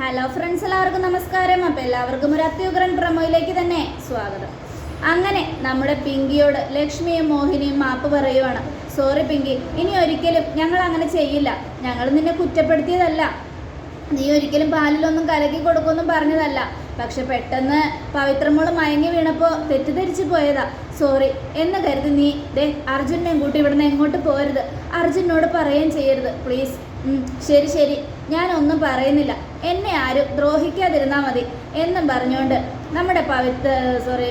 Hello friends എല്ലാവർക്കും നമസ്കാരം. അപ്പോൾ എല്ലാവർക്കും ഒരു അത്യുഗ്രൻ പ്രമോയിലേക്ക് തന്നെ സ്വാഗതം. അങ്ങനെ നമ്മുടെ പിങ്കിയോട് ലക്ഷ്മിയും മോഹിനിയും മാപ്പ് പറയുവാണ്. സോറി പിങ്കി ഇനി ഒരിക്കലും ഞങ്ങൾ അങ്ങനെ ചെയ്യില്ല. ഞങ്ങൾ നിന്നെ കുറ്റപ്പെടുത്തിയതല്ല. നീ ഒരിക്കലും പാലിലൊന്നും കലക്കി കൊടുക്കുമെന്നും പറഞ്ഞതല്ല. പക്ഷെ പെട്ടെന്ന് പവിത്രമോൾ മയങ്ങി വീണപ്പോൾ തെറ്റിദ്ധരിച്ചു പോയതാ. സോറി എന്ന് കരുതി നീ ദേ അർജുനെയും കൂട്ടി ഇവിടുന്ന് എങ്ങോട്ട് പോരുത്? അർജുനോട് പറയുകയും ചെയ്യരുത്. പ്ലീസ് ശരി ശരി. ഞാനൊന്നും പറയുന്നില്ല. എന്നെ ആരും ദ്രോഹിക്കാതിരുന്നാൽ മതി എന്നും പറഞ്ഞുകൊണ്ട് നമ്മുടെ പവിത്ര സോറി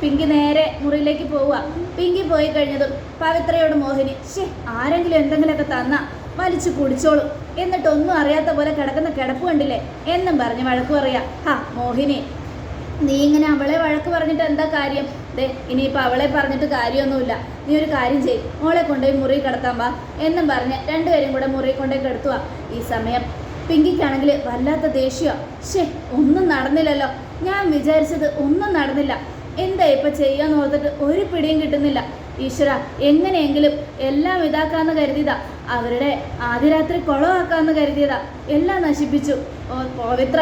പിങ്കി നേരെ മുറിയിലേക്ക് പോവുക. പിങ്കി പോയി കഴിഞ്ഞതും പവിത്രയോട് മോഹിനി ശേ ആരെങ്കിലും എന്തെങ്കിലുമൊക്കെ തന്നാ വലിച്ചു കുടിച്ചോളൂ. എന്നിട്ടൊന്നും അറിയാത്ത പോലെ കിടക്കുന്ന കിടപ്പ് കണ്ടില്ലേ? എന്നും പറഞ്ഞ് വഴക്ക് പറയാ. ഹാ മോഹിനി നീ ഇങ്ങനെ അവളെ വഴക്ക് പറഞ്ഞിട്ട് എന്താ കാര്യം? ദേ ഇനിയിപ്പോൾ അവളെ പറഞ്ഞിട്ട് കാര്യമൊന്നുമില്ല. നീ ഒരു കാര്യം ചെയ് മോളെ കൊണ്ടുപോയി മുറി കിടത്താൻ വാ. എന്നും പറഞ്ഞ് രണ്ടുപേരും കൂടെ മുറി കൊണ്ടുപോയി കിടത്തുക. ഈ സമയം പിങ്കിക്കാണെങ്കിൽ വല്ലാത്ത ദേഷ്യം. ഷേ ഒന്നും നടന്നില്ലല്ലോ. ഞാൻ വിചാരിച്ചത് ഒന്നും നടന്നില്ല. എന്താ ഇപ്പം ചെയ്യാന്ന് ഓർത്തിട്ട് ഒരു പിടിയും കിട്ടുന്നില്ല. ഈശ്വര എങ്ങനെയെങ്കിലും എല്ലാം ഇതാക്കാന്ന് കരുതിയതാ. അവരുടെ ആദ്യ രാത്രി കുളമാക്കാന്ന് കരുതിയതാ. എല്ലാം നശിപ്പിച്ചു. പവിത്ര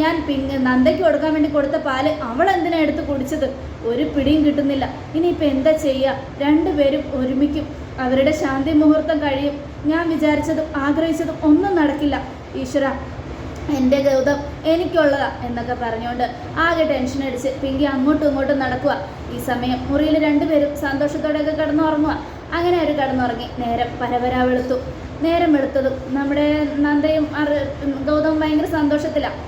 ഞാൻ പിന്നെ നന്ദയ്ക്ക് കൊടുക്കാൻ വേണ്ടി കൊടുത്ത പാൽ അവൾ എന്തിനാ എടുത്ത് കുടിച്ചത്? ഒരു പിടിയും കിട്ടുന്നില്ല. ഇനിയിപ്പോൾ എന്താ ചെയ്യുക രണ്ടുപേരും ഒരുമിക്കും. അവരുടെ ശാന്തി മുഹൂർത്തം കഴിയും. ഞാൻ വിചാരിച്ചതും ആഗ്രഹിച്ചതും ഒന്നും നടക്കില്ല. ഈശ്വര എന്റെ ഗൗതം എനിക്കുള്ളതാ എന്നൊക്കെ പറഞ്ഞുകൊണ്ട് ആകെ ടെൻഷൻ അടിച്ച് പിങ്കി അങ്ങോട്ടും ഇങ്ങോട്ടും നടക്കുക ഈ സമയം മുറിയിൽ രണ്ടുപേരും സന്തോഷത്തോടെയൊക്കെ കിടന്നുറങ്ങുക അങ്ങനെ അവർ കിടന്നുറങ്ങി. നേരം പരപരാ വെളുത്തു. നേരം വെളുത്തതും നമ്മുടെ നന്ദയും ഗൗതം ഭയങ്കര സന്തോഷത്തിലാണ്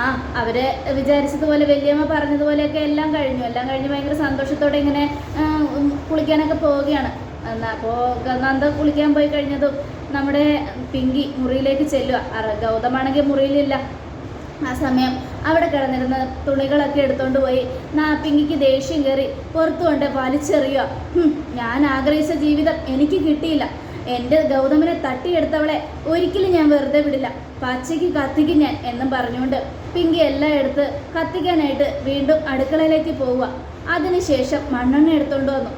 ആ അവർ വിചാരിച്ചതുപോലെ വലിയമ്മ പറഞ്ഞതുപോലെയൊക്കെ എല്ലാം കഴിഞ്ഞു. എല്ലാം കഴിഞ്ഞ് ഭയങ്കര സന്തോഷത്തോടെ ഇങ്ങനെ കുളിക്കാനൊക്കെ പോവുകയാണ്. എന്നാ അപ്പോൾ നന്ദ കുളിക്കാൻ പോയി കഴിഞ്ഞതും നമ്മുടെ പിങ്കി മുറിയിലേക്ക് ചെല്ലുക. ഗൗതമാണെങ്കിൽ മുറിയിലില്ല. ആ സമയം അവിടെ കിടന്നിരുന്ന തുണികളൊക്കെ എടുത്തുകൊണ്ട് പോയി. നാ പിങ്കിക്ക് ദേഷ്യം കയറി പുറത്തു കൊണ്ട് വലിച്ചെറിയുക. ഞാൻ ആഗ്രഹിച്ച ജീവിതം എനിക്ക് കിട്ടിയില്ല. എന്റെ ഗൗതമിനെ തട്ടിയെടുത്തവളെ ഒരിക്കലും ഞാൻ വെറുതെ വിടില്ല. പച്ചയ്ക്ക് കത്തിക്കും ഞാൻ എന്നും പറഞ്ഞുകൊണ്ട് പിങ്കി എല്ലാം എടുത്ത് കത്തിക്കാനായിട്ട് വീണ്ടും അടുക്കളയിലേക്ക് പോവുക. അതിനുശേഷം മണ്ണെണ്ണ എടുത്തുകൊണ്ട് വന്നു.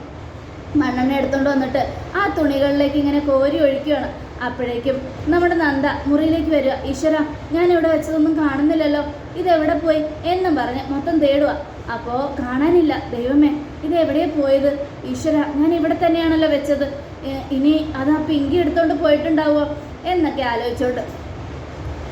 മണ്ണെണ്ണ എടുത്തുകൊണ്ട് വന്നിട്ട് ആ തുണികളിലേക്ക് ഇങ്ങനെ കോരി ഒഴിക്കുകയാണ്. അപ്പോഴേക്കും നമ്മുടെ നന്ദ മുറിയിലേക്ക് വരിക. ഈശ്വര ഞാൻ ഇവിടെ വെച്ചതൊന്നും കാണുന്നില്ലല്ലോ. ഇതെവിടെ പോയി? എന്നും പറഞ്ഞ് മൊത്തം തേടുക അപ്പോൾ കാണാനില്ല. ദൈവമേ ഇത് എവിടെ പോയത്? ഈശ്വര ഞാൻ ഇവിടെ തന്നെയാണല്ലോ വെച്ചത്. ഇനി അത് ആ പിങ്കി എടുത്തോണ്ട് പോയിട്ടുണ്ടാവുമോ എന്നൊക്കെ ആലോചിച്ചോണ്ട്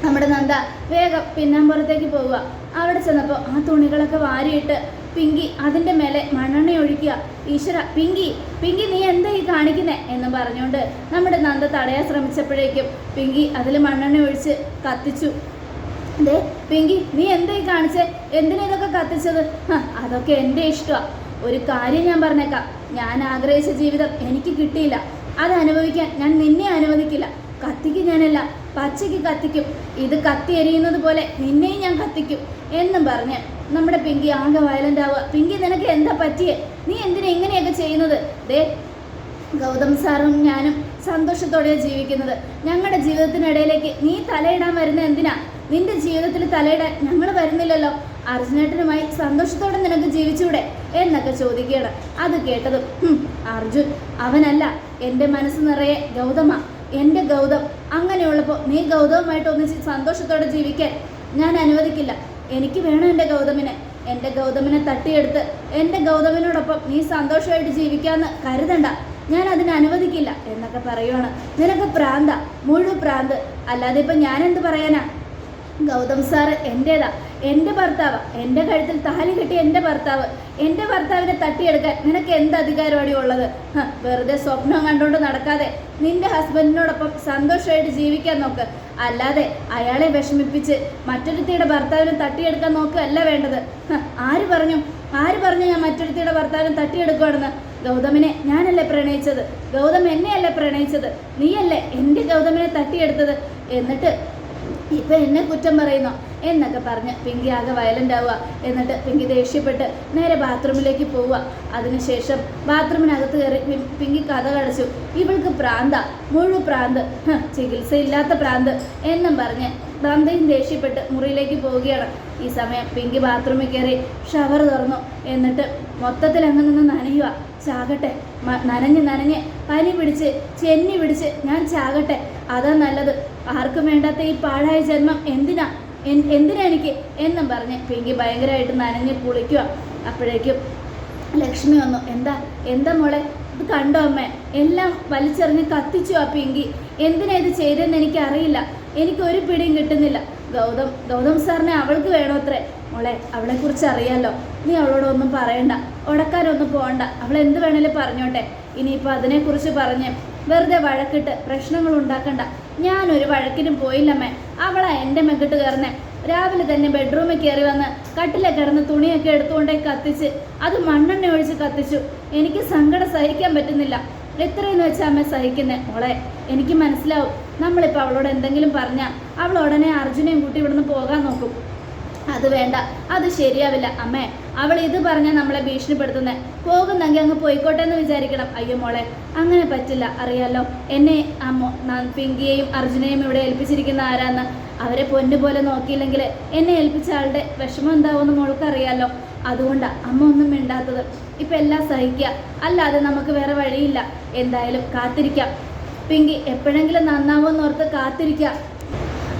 നമ്മുടെ നന്ദ വേഗം പിന്നാമ്പുറത്തേക്ക് പോവുക. അവിടെ ചെന്നപ്പോൾ ആ തുണികളൊക്കെ വാരിയിട്ട് പിങ്കി അതിന്റെ മേലെ മണ്ണെണ്ണ ഒഴിക്കുക. ഈശ്വര പിങ്കി പിങ്കി നീ എന്താ ഈ കാണിക്കുന്നേ? എന്ന് പറഞ്ഞുകൊണ്ട് നമ്മുടെ നന്ദ തടയാൻ ശ്രമിച്ചപ്പോഴേക്കും പിങ്കി അതിൽ മണ്ണെണ്ണ ഒഴിച്ച് കത്തിച്ചു. ദേ പിങ്കി നീ എന്താ ഈ കാണിച്ചേ? എന്തിനാ ഇതൊക്കെ കത്തിച്ചത്? അതൊക്കെ എന്റെ ഇഷ്ടമാണ് ഒരു കാര്യം ഞാൻ പറഞ്ഞേക്കാം. ഞാൻ ആഗ്രഹിച്ച ജീവിതം എനിക്ക് കിട്ടിയില്ല. അത് അനുഭവിക്കാൻ ഞാൻ നിന്നെ അനുവദിക്കില്ല. കത്തിക്ക് ഞാനല്ല. പച്ചയ്ക്ക് കത്തിക്കും. ഇത് കത്തി എരിയുന്നത് പോലെ നിന്നെയും ഞാൻ കത്തിക്കും. എന്നും പറഞ്ഞ് നമ്മുടെ പിങ്കി ആകെ വയലന്റ് ആവുക. പിങ്കി നിനക്ക് എന്താ പറ്റിയേ? നീ എന്തിനാ ഇങ്ങനെയൊക്കെ ചെയ്യുന്നത്? ദേ ഗൗതം സാറും ഞാനും സന്തോഷത്തോടെയാണ് ജീവിക്കുന്നത്. ഞങ്ങളുടെ ജീവിതത്തിനിടയിലേക്ക് നീ തലയിടാൻ വരുന്ന എന്തിനാ? നിന്റെ ജീവിതത്തിൽ തലയിടാൻ ഞങ്ങൾ വരുന്നില്ലല്ലോ. അർജുനേട്ടനുമായി സന്തോഷത്തോടെ നിനക്ക് ജീവിച്ചൂടെ? എന്നൊക്കെ ചോദിക്കുകയാണ്. അത് കേട്ടതും "ഹും, അർജുൻ അവനല്ല. എന്റെ മനസ്സ് നിറയെ ഗൗതമ. എന്റെ ഗൗതം. അങ്ങനെയുള്ളപ്പോൾ നീ ഗൗതവുമായിട്ട് ഒന്നിച്ച് സന്തോഷത്തോടെ ജീവിക്കാൻ ഞാൻ അനുവദിക്കില്ല. എനിക്ക് വേണം എന്റെ ഗൗതമിനെ. എന്റെ ഗൗതമിനെ തട്ടിയെടുത്ത് എന്റെ ഗൗതമിനോടൊപ്പം നീ സന്തോഷമായിട്ട് ജീവിക്കാമെന്ന് കരുതണ്ട. ഞാൻ അതിന് അനുവദിക്കില്ല എന്നൊക്കെ പറയുവാണ്. നിനക്ക് പ്രാന്ത. മുഴു പ്രാന്ത്. അല്ലാതെ ഇപ്പം ഞാനെന്ത് പറയാനാ? ഗൗതം സാറ് എന്റേതാ. എന്റെ ഭർത്താവ് എന്റെ കഴുത്തിൽ താലി കെട്ടി എന്റെ ഭർത്താവ് എന്റെ ഭർത്താവിനെ തട്ടിയെടുക്കാൻ നിനക്ക് എന്ത് അധികാരമാണ് ഉള്ളത്? വെറുതെ സ്വപ്നം കണ്ടുകൊണ്ട് നടക്കാതെ നിന്റെ ഹസ്ബൻഡിനോടൊപ്പം സന്തോഷമായിട്ട് ജീവിക്കാൻ നോക്ക്. അല്ലാതെ അയാളെ വിഷമിപ്പിച്ച് മറ്റൊരുത്തിയുടെ ഭർത്താവിനെ തട്ടിയെടുക്കാൻ നോക്കുകയല്ല വേണ്ടത്. ആര് പറഞ്ഞു? ആര് പറഞ്ഞു ഞാൻ മറ്റൊരുത്തിയുടെ ഭർത്താവിനെ തട്ടിയെടുക്കുവാണെന്ന്? ഗൗതമിനെ ഞാനല്ലേ പ്രണയിച്ചത്? ഗൗതം എന്നെയല്ലേ പ്രണയിച്ചത്? നീയല്ലേ എന്റെ ഗൗതമിനെ തട്ടിയെടുത്തത്? എന്നിട്ട് ഇപ്പൊ എന്നെ കുറ്റം പറയുന്നോ? എന്നൊക്കെ പറഞ്ഞ് പിങ്കി ആകെ വയലന്റ് ആവുക. എന്നിട്ട് പിങ്കി ദേഷ്യപ്പെട്ട് നേരെ ബാത്റൂമിലേക്ക് പോവുക. അതിനുശേഷം ബാത്റൂമിനകത്ത് കയറി പിങ്കി കഥ കടച്ചു ഇവൾക്ക് പ്രാന്ത. മുഴു പ്രാന്ത്. ചികിത്സയില്ലാത്ത പ്രാന്ത്. എന്നും പറഞ്ഞ് നന്ദയും ദേഷ്യപ്പെട്ട് മുറിയിലേക്ക് പോവുകയാണ്. ഈ സമയം പിങ്കി ബാത്റൂമിൽ കയറി ഷവർ തുറന്നു. എന്നിട്ട് മൊത്തത്തിൽ അങ്ങ് നിന്ന് നനയുക. ചാകട്ടെ. നനഞ്ഞ് നനഞ്ഞ് പനി പിടിച്ച് ചെന്നി പിടിച്ച് ഞാൻ ചാകട്ടെ. അതാ നല്ലത്. ആർക്കും വേണ്ടാത്ത ഈ പാഴായ ജന്മം എന്തിനാ? എന്തിനാ എനിക്ക് എന്നും പറഞ്ഞ് പിങ്കി ഭയങ്കരമായിട്ട് നനഞ്ഞ് കുളിക്കുക. അപ്പോഴേക്കും ലക്ഷ്മി വന്നു എന്താ എന്താ മോളെ? ഇത് കണ്ടോ അമ്മ? എല്ലാം വലിച്ചെറിഞ്ഞ് കത്തിച്ചു ആ പിങ്കി. എന്തിനാ ഇത് ചെയ്തതെന്ന് എനിക്ക് അറിയില്ല എനിക്ക് ഒരു പിടിയും കിട്ടുന്നില്ല. ഗൗതം ഗൗതം സാറിനെ അവൾക്ക് വേണോത്രേ മോളെ അവളെക്കുറിച്ച് അറിയാലോ. നീ അവളോടൊന്നും പറയണ്ട. ഉടക്കാനൊന്നും പോകണ്ട അവൾ എന്ത് വേണേലും പറഞ്ഞോട്ടെ. ഇനിയിപ്പോൾ അതിനെക്കുറിച്ച് പറഞ്ഞ് വെറുതെ വഴക്കിട്ട് പ്രശ്നങ്ങൾ ഉണ്ടാക്കണ്ട. ഞാനൊരു വഴക്കിനും പോയില്ലമ്മേ. അവളാ എന്റെ മെക്കിട്ട് കയറുന്നേ. രാവിലെ തന്നെ ബെഡ്റൂമിൽ കയറി വന്ന് കട്ടിലെ കിടന്ന് തുണിയൊക്കെ എടുത്തുകൊണ്ടേ കത്തിച്ച് അത് മണ്ണെണ്ണ ഒഴിച്ച് കത്തിച്ചു. എനിക്ക് സങ്കടം സഹിക്കാൻ പറ്റുന്നില്ല. എത്രയെന്ന് വെച്ചാൽ അമ്മ സഹിക്കുന്നേ? മോളെ എനിക്ക് മനസ്സിലാവും. നമ്മളിപ്പോൾ അവളോട് എന്തെങ്കിലും പറഞ്ഞാൽ അവൾ ഉടനെ അർജുനെയും കൂട്ടി ഇവിടുന്ന് പോകാൻ നോക്കും. അത് വേണ്ട അത് ശരിയാവില്ല. അമ്മേ അവൾ ഇത് പറഞ്ഞാൽ നമ്മളെ ഭീഷണിപ്പെടുത്തുന്നേ. പോകുന്നെങ്കിൽ അങ്ങ് പോയിക്കോട്ടെ എന്ന് വിചാരിക്കണം. അയ്യോ മോളെ അങ്ങനെ പറ്റില്ല. അറിയാലോ എന്നെ അമ്മ പിങ്കിയെയും അർജുനെയും ഇവിടെ ഏൽപ്പിച്ചിരിക്കുന്ന ആരാന്ന്. അവരെ പൊന്നു പോലെ നോക്കിയില്ലെങ്കിൽ എന്നെ ഏൽപ്പിച്ച ആളുടെ വിഷമം എന്താവുമെന്ന് മോൾക്ക് അറിയാലോ അതുകൊണ്ടാ അമ്മ ഒന്നും മിണ്ടാത്തത്. ഇപ്പൊ എല്ലാം സഹിക്കുക അല്ലാതെ നമുക്ക് വേറെ വഴിയില്ല. എന്തായാലും കാത്തിരിക്കാം. പിങ്കി എപ്പോഴെങ്കിലും നന്നാവുമെന്നോർത്ത് കാത്തിരിക്കുക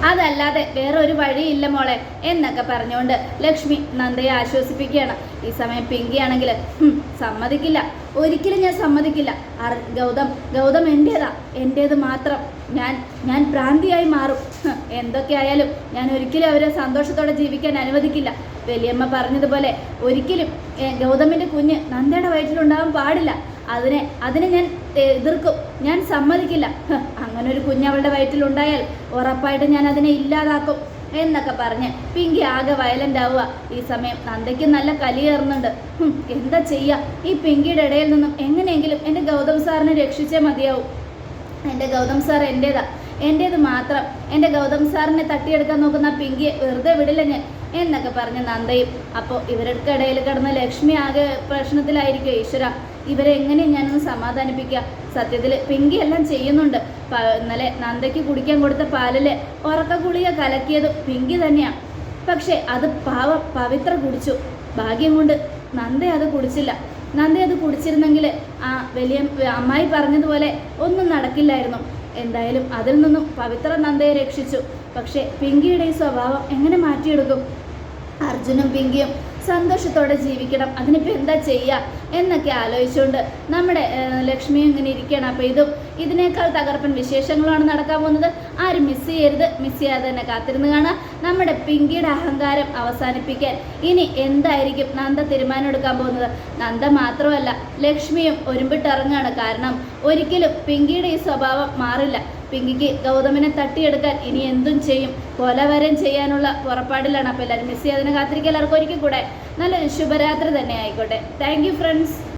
അതല്ലാതെ വേറെ ഒരു വഴിയില്ല മോളെ എന്നൊക്കെ പറഞ്ഞുകൊണ്ട് ലക്ഷ്മി നന്ദയെ ആശ്വസിപ്പിക്കുകയാണ്. ഈ സമയം പിങ്കി ആണെങ്കിൽ സമ്മതിക്കില്ല. ഒരിക്കലും ഞാൻ സമ്മതിക്കില്ല. ഗൗതം ഗൗതം എന്റേതാ എന്റേത് മാത്രം. ഞാൻ ഞാൻ ഭ്രാന്തിയായി മാറും. എന്തൊക്കെ ആയാലും ഞാൻ ഒരിക്കലും അവരെ സന്തോഷത്തോടെ ജീവിക്കാൻ അനുവദിക്കില്ല. വലിയമ്മ പറഞ്ഞതുപോലെ ഒരിക്കലും ഗൗതമിന്റെ കുഞ്ഞ് നന്ദയുടെ വയറ്റിലുണ്ടാവാൻ പാടില്ല. അതിനെ അതിനെ ഞാൻ എതിർക്കും. ഞാൻ സമ്മതിക്കില്ല. അങ്ങനെ ഒരു കുഞ്ഞ് അവളുടെ വയറ്റിലുണ്ടായാൽ ഉറപ്പായിട്ട് ഞാൻ അതിനെ ഇല്ലാതാക്കും എന്നൊക്കെ പറഞ്ഞ് പിങ്കി ആകെ വയലന്റ് ആവുക. ഈ സമയം നന്ദയ്ക്ക് നല്ല കലിയേറുന്നുണ്ട് എന്താ ചെയ്യുക ഈ പിങ്കിയുടെ ഇടയിൽ നിന്നും എങ്ങനെയെങ്കിലും എന്റെ ഗൗതം സാറിനെ രക്ഷിച്ചേ മതിയാവും. എന്റെ ഗൗതം സാർ എന്റേതാ. എന്റേത് മാത്രം. എന്റെ ഗൗതം സാറിനെ തട്ടിയെടുക്കാൻ നോക്കുന്ന പിങ്കിയെ വെറുതെ വിടില്ല ഞാൻ. എന്നൊക്കെ പറഞ്ഞ് നന്ദയും. അപ്പോൾ ഇവരുടെ ഇടയിൽ കിടന്ന ലക്ഷ്മി ആകെ പ്രശ്നത്തിലായിരിക്കും ഈശ്വര ഇവരെ എങ്ങനെ ഞാനൊന്ന് സമാധാനിപ്പിക്കുക സത്യത്തിൽ പിങ്കി എല്ലാം ചെയ്യുന്നുണ്ട്. ഇന്നലെ നന്ദയ്ക്ക് കുടിക്കാൻ കൊടുത്ത പാലിൽ ഉറക്ക ഗുളിക കലക്കിയത് പിങ്കി തന്നെയാണ് പക്ഷേ അത് പാവ പവിത്ര കുടിച്ചു. ഭാഗ്യം കൊണ്ട് നന്ദ അത് കുടിച്ചില്ല. നന്ദ അത് കുടിച്ചിരുന്നെങ്കിൽ ആ വലിയ അമ്മായി പറഞ്ഞതുപോലെ ഒന്നും നടക്കില്ലായിരുന്നു. എന്തായാലും അതിൽ നിന്നും പവിത്ര നന്ദയെ രക്ഷിച്ചു. പക്ഷേ പിങ്കിയുടെ ഈ സ്വഭാവം എങ്ങനെ മാറ്റിയെടുക്കും? അർജുനും പിങ്കിയും സന്തോഷത്തോടെ ജീവിക്കണം. അതിനിപ്പോൾ എന്താ ചെയ്യുക എന്നൊക്കെ ആലോചിച്ചുകൊണ്ട് നമ്മുടെ ലക്ഷ്മിയും ഇങ്ങനെ ഇരിക്കുകയാണ്. അപ്പോൾ ഇതും ഇതിനേക്കാൾ തകർപ്പൻ വിശേഷങ്ങളുമാണ് നടക്കാൻ പോകുന്നത്. ആരും മിസ് ചെയ്യരുത്. മിസ് ചെയ്യാതെ തന്നെ കാത്തിരുന്ന് കാണാം. നമ്മുടെ പിങ്കിയുടെ അഹങ്കാരം അവസാനിപ്പിക്കാൻ ഇനി എന്തായിരിക്കും നന്ദ തീരുമാനം എടുക്കാൻ പോകുന്നത്? നന്ദ മാത്രമല്ല ലക്ഷ്മിയും ഒരുമ്പിട്ടിറങ്ങുകയാണ്. കാരണം ഒരിക്കലും പിങ്കിയുടെ ഈ സ്വഭാവം മാറില്ല. പിങ്കിക്ക് ഗൗതമിനെ തട്ടിയെടുക്കാൻ ഇനി എന്തും ചെയ്യും. കൊല വരം ചെയ്യാനുള്ള പുറപ്പാടിലാണ്. അപ്പോൾ എല്ലാവരും മിസ് ചെയ്യാതിനെ കാത്തിരിക്കുക. എല്ലാവർക്കും ഒരിക്കൽ കൂടെ നല്ലൊരു ശുഭരാത്രി തന്നെ ആയിക്കോട്ടെ. Thank friends